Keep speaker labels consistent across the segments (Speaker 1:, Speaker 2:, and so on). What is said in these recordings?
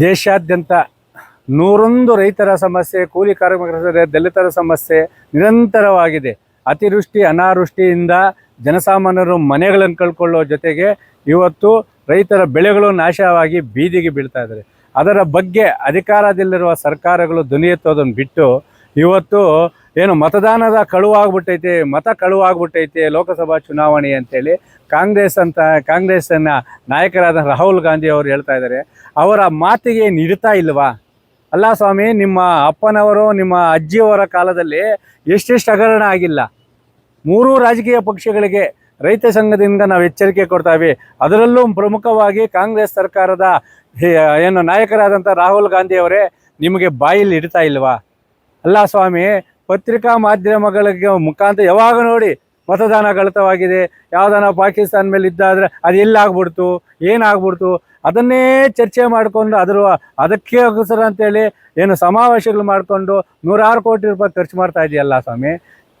Speaker 1: ದೇಶಾದ್ಯಂತ ನೂರೊಂದು ರೈತರ ಸಮಸ್ಯೆ ಕೂಲಿ ಕಾರ್ಮಿಕರ ಸಮಸ್ಯೆ, ದಲಿತರ ಸಮಸ್ಯೆ ನಿರಂತರವಾಗಿದೆ. ಅತಿವೃಷ್ಟಿ ಅನಾವೃಷ್ಟಿಯಿಂದ ಜನಸಾಮಾನ್ಯರು ಮನೆಗಳನ್ನು ಕಳ್ಕೊಳ್ಳೋ ಜೊತೆಗೆ ಇವತ್ತು ರೈತರ ಬೆಳೆಗಳು ನಾಶವಾಗಿ ಬೀದಿಗೆ ಬೀಳ್ತಾ ಇದ್ದಾರೆ ಅದರ ಬಗ್ಗೆ ಅಧಿಕಾರದಲ್ಲಿರುವ ಸರ್ಕಾರಗಳು ಧ್ವನಿ ಬಿಟ್ಟು ಇವತ್ತು ಏನು ಮತದಾನದ ಕಳುವಾಗ್ಬಿಟ್ಟೈತೆ, ಮತ ಕಳುವಾಗ್ಬಿಟ್ಟೈತೆ ಲೋಕಸಭಾ ಚುನಾವಣೆ ಅಂತೇಳಿ ಕಾಂಗ್ರೆಸ್ ಅಂತ ಕಾಂಗ್ರೆಸ್ಸನ್ನ ನಾಯಕರಾದ ರಾಹುಲ್ ಗಾಂಧಿ ಅವರು ಹೇಳ್ತಾ ಇದ್ದಾರೆ. ಅವರ ಮಾತಿಗೆ ನಿಡ್ತಾ ಇಲ್ವಾ? ಅಲ್ಲ ಸ್ವಾಮಿ, ನಿಮ್ಮ ಅಪ್ಪನವರು, ನಿಮ್ಮ ಅಜ್ಜಿಯವರ ಕಾಲದಲ್ಲಿ ಎಷ್ಟೆಷ್ಟು ಹಗರಣ ಆಗಿಲ್ಲ. ಮೂರೂ ರಾಜಕೀಯ ಪಕ್ಷಗಳಿಗೆ ರೈತ ಸಂಘದಿಂದ ನಾವು ಎಚ್ಚರಿಕೆ ಕೊಡ್ತಾವೆ. ಅದರಲ್ಲೂ ಪ್ರಮುಖವಾಗಿ ಕಾಂಗ್ರೆಸ್ ಸರ್ಕಾರದ ಏನು ನಾಯಕರಾದಂಥ ರಾಹುಲ್ ಗಾಂಧಿ ಅವರೇ ನಿಮಗೆ ಬಾಯಲ್ಲಿ ಇಡ್ತಾ ಇಲ್ವಾ? ಅಲ್ಲ ಸ್ವಾಮಿ ಪತ್ರಿಕಾ ಮಾಧ್ಯಮಗಳಿಗೆ ಮುಖಾಂತರ ಯಾವಾಗ ನೋಡಿ ಮತದಾನ ಕಳಿತವಾಗಿದೆ? ಯಾವ್ದಾನ ಪಾಕಿಸ್ತಾನ ಮೇಲೆ ಇದ್ದಾದ್ರೆ ಅದು ಎಲ್ಲಾಗ್ಬಿಡ್ತು? ಏನಾಗ್ಬಿಡ್ತು? ಅದನ್ನೇ ಚರ್ಚೆ ಮಾಡಿಕೊಂಡು ಅದರ ಅದಕ್ಕೆ ಅವಸರ ಅಂತೇಳಿ ಏನು ಸಮಾವೇಶಗಳು ಮಾಡಿಕೊಂಡು ನೂರಾರು ಕೋಟಿ ರೂಪಾಯಿ ಖರ್ಚು ಮಾಡ್ತಾ ಇದೆಯಲ್ಲ ಸ್ವಾಮಿ?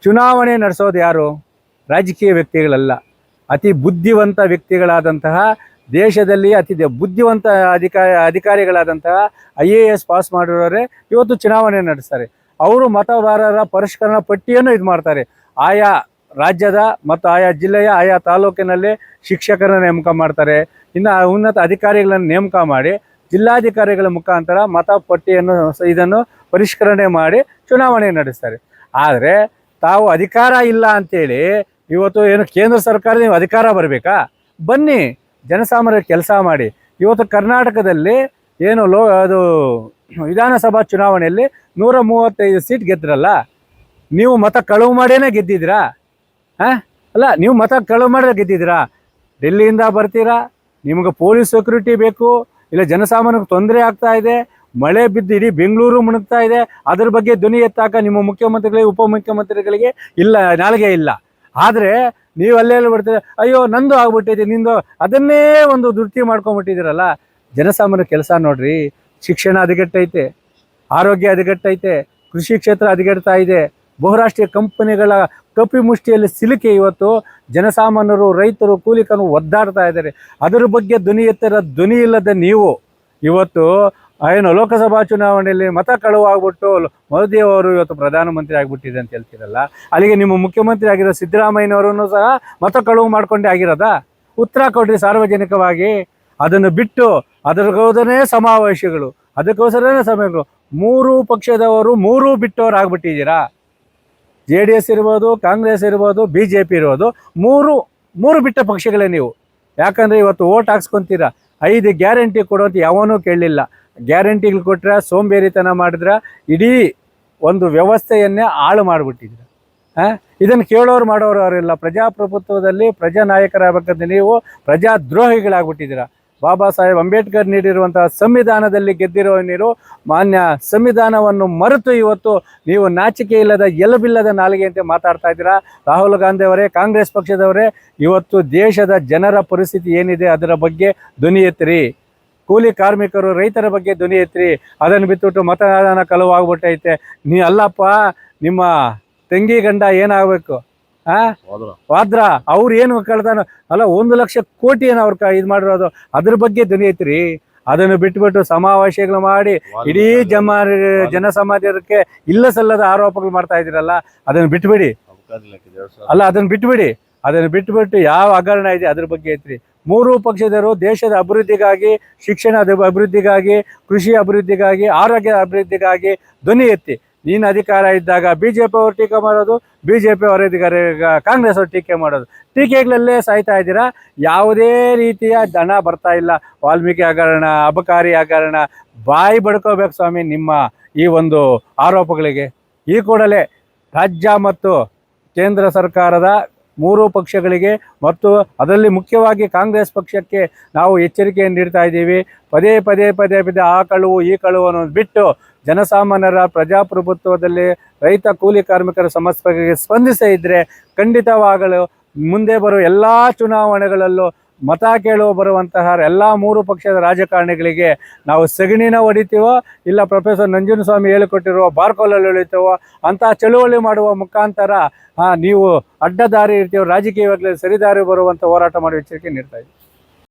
Speaker 1: ಚುನಾವಣೆ ನಡೆಸೋದು ಯಾರು? ರಾಜಕೀಯ ವ್ಯಕ್ತಿಗಳಲ್ಲ. ಅತಿ ಬುದ್ಧಿವಂತ ವ್ಯಕ್ತಿಗಳಾದಂತಹ ದೇಶದಲ್ಲಿ ಅತಿ ಬುದ್ಧಿವಂತ ಅಧಿಕಾರಿ ಅಧಿಕಾರಿಗಳಾದಂತಹ ಐ ಎ ಎಸ್ ಪಾಸ್ ಮಾಡಿರೋರೆ ಇವತ್ತು ಚುನಾವಣೆ ನಡೆಸ್ತಾರೆ. ಅವರು ಮತದಾರರ ಪರಿಷ್ಕರಣಾ ಪಟ್ಟಿಯನ್ನು ಇದು ಮಾಡ್ತಾರೆ. ಆಯಾ ರಾಜ್ಯದ ಮತ್ತು ಆಯಾ ಜಿಲ್ಲೆಯ, ಆಯಾ ತಾಲೂಕಿನಲ್ಲಿ ಶಿಕ್ಷಕರನ್ನು ನೇಮಕ ಮಾಡ್ತಾರೆ. ಇನ್ನು ಉನ್ನತ ಅಧಿಕಾರಿಗಳನ್ನು ನೇಮಕ ಮಾಡಿ, ಜಿಲ್ಲಾಧಿಕಾರಿಗಳ ಮುಖಾಂತರ ಮತ ಪಟ್ಟಿಯನ್ನು ಇದನ್ನು ಪರಿಷ್ಕರಣೆ ಮಾಡಿ ಚುನಾವಣೆ ನಡೆಸ್ತಾರೆ. ಆದರೆ ತಾವು ಅಧಿಕಾರ ಇಲ್ಲ ಅಂತೇಳಿ ಇವತ್ತು ಏನು ಕೇಂದ್ರ ಸರ್ಕಾರ ನೀವು ಅಧಿಕಾರ ಬರಬೇಕಾ? ಬನ್ನಿ, ಜನಸಾಮಾನ್ಯರ ಕೆಲಸ ಮಾಡಿ. ಇವತ್ತು ಕರ್ನಾಟಕದಲ್ಲಿ ಏನು ಲೋ ಅದು ವಿಧಾನಸಭಾ ಚುನಾವಣೆಯಲ್ಲಿ ನೂರ ಮೂವತ್ತೈದು ಸೀಟ್ ಗೆದ್ರಲ್ಲ, ನೀವು ಮತ ಕಳುವು ಮಾಡೇನೆ ಗೆದ್ದಿದ್ರಾ ಹಾಂ? ಅಲ್ಲ, ನೀವು ಮತ ಕಳುವು ಮಾಡಿದ್ರೆ ಗೆದ್ದಿದ್ದೀರಾ? ಡೆಲ್ಲಿಯಿಂದ ಬರ್ತೀರಾ? ನಿಮಗೆ ಪೊಲೀಸ್ ಸೆಕ್ಯೂರಿಟಿ ಬೇಕು, ಇಲ್ಲ ಜನಸಾಮಾನ್ಯರಿಗೆ ತೊಂದರೆ ಆಗ್ತಾ ಇದೆ, ಮಳೆ ಬಿದ್ದು ಇಡೀ ಬೆಂಗಳೂರು ಮುಣುಗ್ತಾ ಇದೆ, ಅದ್ರ ಬಗ್ಗೆ ಧ್ವನಿ ಎತ್ತಾಕ ನಿಮ್ಮ ಮುಖ್ಯಮಂತ್ರಿಗಳಿಗೆ, ಉಪಮುಖ್ಯಮಂತ್ರಿಗಳಿಗೆ ಇಲ್ಲ ನಾಳೆಗೆ ಇಲ್ಲ. ಆದರೆ ನೀವು ಅಲ್ಲೇ ಬಿಡ್ತೀರ ಅಯ್ಯೋ, ನಂದು ಆಗ್ಬಿಟ್ಟೈತಿ, ನಿಂದು ಅದನ್ನೇ ಒಂದು ದುರ್ತಿ ಮಾಡ್ಕೊಂಬಿಟ್ಟಿದ್ದೀರಲ್ಲ ಜನಸಾಮಾನ್ಯ ಕೆಲಸ ನೋಡ್ರಿ, ಶಿಕ್ಷಣ ಹದಗೆಟ್ಟೈತೆ ಆರೋಗ್ಯ ಹದಗೆಟ್ಟೈತೆ ಕೃಷಿ ಕ್ಷೇತ್ರ ಹದಗೆಡ್ತಾ ಇದೆ. ಬಹುರಾಷ್ಟ್ರೀಯ ಕಂಪನಿಗಳ ಕಪಿ ಮುಷ್ಟಿಯಲ್ಲಿ ಸಿಲುಕಿ ಇವತ್ತು ಜನಸಾಮಾನ್ಯರು, ರೈತರು ಕೂಲಿಕನು ಒದ್ದಾಡ್ತಾ ಇದ್ದಾರೆ. ಅದರ ಬಗ್ಗೆ ಧ್ವನಿ ಎತ್ತರ ಧ್ವನಿ ಇಲ್ಲದ ನೀವು ಇವತ್ತು ಏನು ಲೋಕಸಭಾ ಚುನಾವಣೆಯಲ್ಲಿ ಮತ ಕಳುವಾಗ್ಬಿಟ್ಟು ಮೋದಿ ಅವರು ಇವತ್ತು ಪ್ರಧಾನಮಂತ್ರಿ ಆಗಿಬಿಟ್ಟಿದೆ ಅಂತ ಹೇಳ್ತೀರಲ್ಲ? ಅಲ್ಲಿಗೆ ನಿಮ್ಮ ಮುಖ್ಯಮಂತ್ರಿ ಆಗಿರೋ ಸಿದ್ದರಾಮಯ್ಯನವರನ್ನು ಸಹ ಮತ ಕಳುವು ಮಾಡ್ಕೊಂಡೆ ಆಗಿರೋದಾ? ಉತ್ತರ ಕೊಡ್ರಿ ಸಾರ್ವಜನಿಕವಾಗಿ. ಅದನ್ನು ಬಿಟ್ಟು ಅದರ ಸಮಾವೇಶಗಳು, ಅದಕ್ಕೋಸ್ಕರನೇ ಸಮಯಗಳು ಮೂರು ಪಕ್ಷದವರು ಮೂರೂ ಬಿಟ್ಟವ್ರು ಆಗ್ಬಿಟ್ಟಿದ್ದೀರಾ? ಜೆ ಡಿ ಎಸ್ ಇರ್ಬೋದು, ಕಾಂಗ್ರೆಸ್ ಇರ್ಬೋದು, ಬಿ ಜೆ ಪಿ ಇರ್ಬೋದು, ಮೂರು ಮೂರು ಬಿಟ್ಟ ಪಕ್ಷಗಳೇ ನೀವು. ಯಾಕಂದರೆ ಇವತ್ತು ಓಟ್ ಹಾಕ್ಸ್ಕೊತೀರಾ? ಐದು ಗ್ಯಾರಂಟಿ ಕೊಡೋದು ಯಾವನೂ ಕೇಳಲಿಲ್ಲ ಗ್ಯಾರಂಟಿಗಳು ಕೊಟ್ಟರೆ ಸೋಂಬೇರಿತನ ಮಾಡಿದ್ರೆ ಇಡೀ ಒಂದು ವ್ಯವಸ್ಥೆಯನ್ನೇ ಹಾಳು ಮಾಡಿಬಿಟ್ಟಿದ್ರು ಹಾಂ? ಇದನ್ನು ಕೇಳೋರು ಮಾಡೋರು ಅವರಿಲ್ಲ ಪ್ರಜಾಪ್ರಭುತ್ವದಲ್ಲಿ ಪ್ರಜಾ ಪ್ರಜಾನಾಯಕರಾಗಬೇಕಂತ ನೀವು ಪ್ರಜಾದ್ರೋಹಿಗಳಾಗ್ಬಿಟ್ಟಿದ್ದೀರಾ? ಬಾಬಾ ಸಾಹೇಬ್ ಅಂಬೇಡ್ಕರ್ ನೀಡಿರುವಂತಹ ಸಂವಿಧಾನದಲ್ಲಿ ಗೆದ್ದಿರುವ ನೀರು ಮಾನ್ಯ ಸಂವಿಧಾನವನ್ನು ಮರೆತು ಇವತ್ತು ನೀವು ನಾಚಿಕೆ ಇಲ್ಲದ ಎಲಬಿಲ್ಲದ ನಾಲಿಗೆಯಂತೆ ಮಾತಾಡ್ತಾ ಇದ್ದೀರಾ. ರಾಹುಲ್ ಗಾಂಧಿ ಅವರೇ ಕಾಂಗ್ರೆಸ್ ಪಕ್ಷದವರೇ, ಇವತ್ತು ದೇಶದ ಜನರ ಪರಿಸ್ಥಿತಿ ಏನಿದೆ ಅದರ ಬಗ್ಗೆ ಧ್ವನಿ ಎತ್ತಿರಿ. ಕೂಲಿ ಕಾರ್ಮಿಕರು ರೈತರ ಬಗ್ಗೆ ಧ್ವನಿ ಎತ್ತಿರಿ. ಅದನ್ನು ಬಿತ್ತುಬಿಟ್ಟು ಮತದಾನ ಕಲುವಾಗ್ಬಿಟ್ಟೈತೆ ನೀ ಅಲ್ಲಪ್ಪ, ನಿಮ್ಮ ತಂಗಿ ಗಂಡ ಏನಾಗಬೇಕು? ಆ? ವಾದ್ರ. ಅವ್ರು ಏನು ಕಳ್ದಾನ ಅಲ್ಲ ಒಂದು ಲಕ್ಷ ಕೋಟಿ ಏನು ಅವ್ರ ಇದು ಮಾಡಿರೋದು ಅದ್ರ ಬಗ್ಗೆ ಧ್ವನಿ ಐತ್ರಿ. ಅದನ್ನು ಬಿಟ್ಬಿಟ್ಟು ಸಮಾವೇಶಗಳು ಮಾಡಿ ಇಡೀ ಜಮ ಜನಸಮಾಜಕ್ಕೆ ಇಲ್ಲ ಸಲ್ಲದ ಆರೋಪಗಳು ಮಾಡ್ತಾ ಇದ್ದೀರಲ್ಲ ಅದನ್ನು ಬಿಟ್ಬಿಡಿ. ಅಲ್ಲ ಅದನ್ನು ಬಿಟ್ಬಿಡಿ. ಅದನ್ನು ಬಿಟ್ಬಿಟ್ಟು ಯಾವ ಹಗರಣ ಇದೆ ಅದ್ರ ಬಗ್ಗೆ ಐತ್ರಿ. ಮೂರು ಪಕ್ಷದವರು ದೇಶದ ಅಭಿವೃದ್ಧಿಗಾಗಿ ಶಿಕ್ಷಣ ಅಭಿವೃದ್ಧಿಗಾಗಿ ಕೃಷಿ ಅಭಿವೃದ್ಧಿಗಾಗಿ ಆರೋಗ್ಯ ಅಭಿವೃದ್ಧಿಗಾಗಿ ಧ್ವನಿ ಎತ್ತಿ. ನೀನು ಅಧಿಕಾರ ಇದ್ದಾಗ ಬಿ ಜೆ ಪಿ ಅವರು ಟೀಕೆ ಮಾಡೋದು ಬಿ ಜೆ ಪಿ ಅವರ ಕಾಂಗ್ರೆಸ್ ಅವರು ಟೀಕೆ ಮಾಡೋದು. ಟೀಕೆಗಳಲ್ಲೇ ಸಾಯ್ತಾ ಇದ್ದೀರಾ? ಯಾವುದೇ ರೀತಿಯ ಹಣ ಬರ್ತಾ ಇಲ್ಲ. ವಾಲ್ಮೀಕಿ ಹಗರಣ, ಅಬಕಾರಿ ಹಗರಣ, ಬಾಯಿ ಬಡ್ಕೋಬೇಕು ಸ್ವಾಮಿ ನಿಮ್ಮ ಈ ಒಂದು ಆರೋಪಗಳಿಗೆ. ಈ ಕೂಡಲೇ ರಾಜ್ಯ ಮತ್ತು ಕೇಂದ್ರ ಸರ್ಕಾರದ ಮೂರು ಪಕ್ಷಗಳಿಗೆ ಮತ್ತು ಅದರಲ್ಲಿ ಮುಖ್ಯವಾಗಿ ಕಾಂಗ್ರೆಸ್ ಪಕ್ಷಕ್ಕೆ ನಾವು ಎಚ್ಚರಿಕೆಯನ್ನು ನೀಡ್ತಾ ಇದ್ದೀವಿ. ಪದೇ ಪದೇ ಪದೇ ಪದೇ ಆ ಕಳುವು, ಈ ಕಳುವು ಅನ್ನೋದು ಬಿಟ್ಟು ಜನಸಾಮಾನ್ಯರ ಪ್ರಜಾಪ್ರಭುತ್ವದಲ್ಲಿ ರೈತ ಕೂಲಿ ಕಾರ್ಮಿಕರ ಸಮಸ್ಯೆಗಳಿಗೆ ಸ್ಪಂದಿಸದೇ ಇದ್ದರೆ ಖಂಡಿತವಾಗಲು ಮುಂದೆ ಬರುವ ಎಲ್ಲ ಚುನಾವಣೆಗಳಲ್ಲೂ ಮತ ಕೇಳುವ ಬರುವಂತಹ ಎಲ್ಲ ಮೂರು ಪಕ್ಷದ ರಾಜಕಾರಣಿಗಳಿಗೆ ನಾವು ಸಗಣಿನ ಹೊಡಿತೀವೋ, ಇಲ್ಲ ಪ್ರೊಫೆಸರ್ ನಂಜನಸ್ವಾಮಿ ಹೇಳಿಕೊಟ್ಟಿರುವ ಬಾರ್ಕೋಲಲ್ಲಿ ಹೊಡಿತೀವೋ ಅಂತಹ ಚಳುವಳಿ ಮಾಡುವ ಮುಖಾಂತರ ನೀವು ಅಡ್ಡದಾರಿ ಇರ್ತೀವೋ, ರಾಜಕೀಯವಾಗಲಿ ಸರಿದಾರಿ ಬರುವಂಥ ಹೋರಾಟ ಮಾಡುವ ಎಚ್ಚರಿಕೆ ನೀಡ್ತಾ ಇದ್ದೀವಿ.